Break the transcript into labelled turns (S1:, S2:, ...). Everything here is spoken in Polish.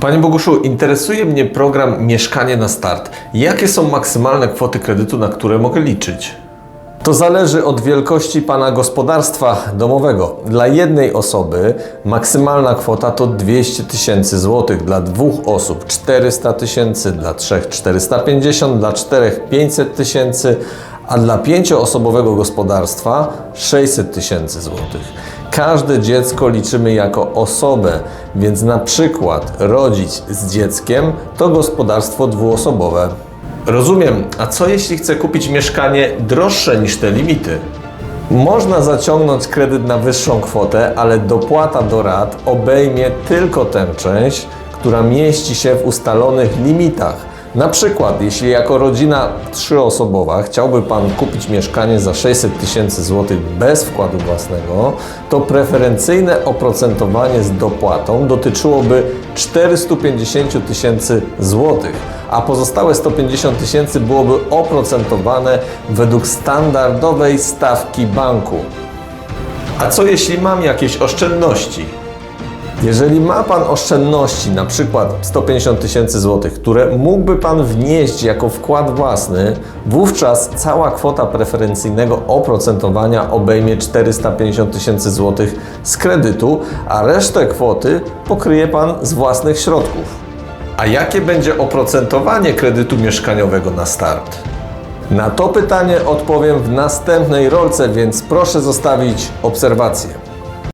S1: Panie Boguszu, interesuje mnie program Mieszkanie na Start. Jakie są maksymalne kwoty kredytu, na które mogę liczyć? To zależy od wielkości Pana gospodarstwa domowego. Dla jednej osoby maksymalna kwota to 200 tysięcy złotych, dla dwóch osób 400 tysięcy, dla trzech 450, dla czterech 500 tysięcy, a dla pięcioosobowego gospodarstwa 600 tysięcy złotych. Każde dziecko liczymy jako osobę, więc na przykład rodzić z dzieckiem to gospodarstwo dwuosobowe. Rozumiem, a co jeśli chcę kupić mieszkanie droższe niż te limity? Można zaciągnąć kredyt na wyższą kwotę, ale dopłata do rat obejmie tylko tę część, która mieści się w ustalonych limitach. Na przykład, jeśli jako rodzina trzyosobowa chciałby Pan kupić mieszkanie za 600 tysięcy złotych bez wkładu własnego, to preferencyjne oprocentowanie z dopłatą dotyczyłoby 450 tysięcy złotych, a pozostałe 150 tysięcy byłoby oprocentowane według standardowej stawki banku. A co jeśli mam jakieś oszczędności? Jeżeli ma Pan oszczędności, na przykład 150 tysięcy złotych, które mógłby Pan wnieść jako wkład własny, wówczas cała kwota preferencyjnego oprocentowania obejmie 450 tysięcy złotych z kredytu, a resztę kwoty pokryje Pan z własnych środków. A jakie będzie oprocentowanie kredytu mieszkaniowego na start? Na to pytanie odpowiem w następnej rolce, więc proszę zostawić obserwację.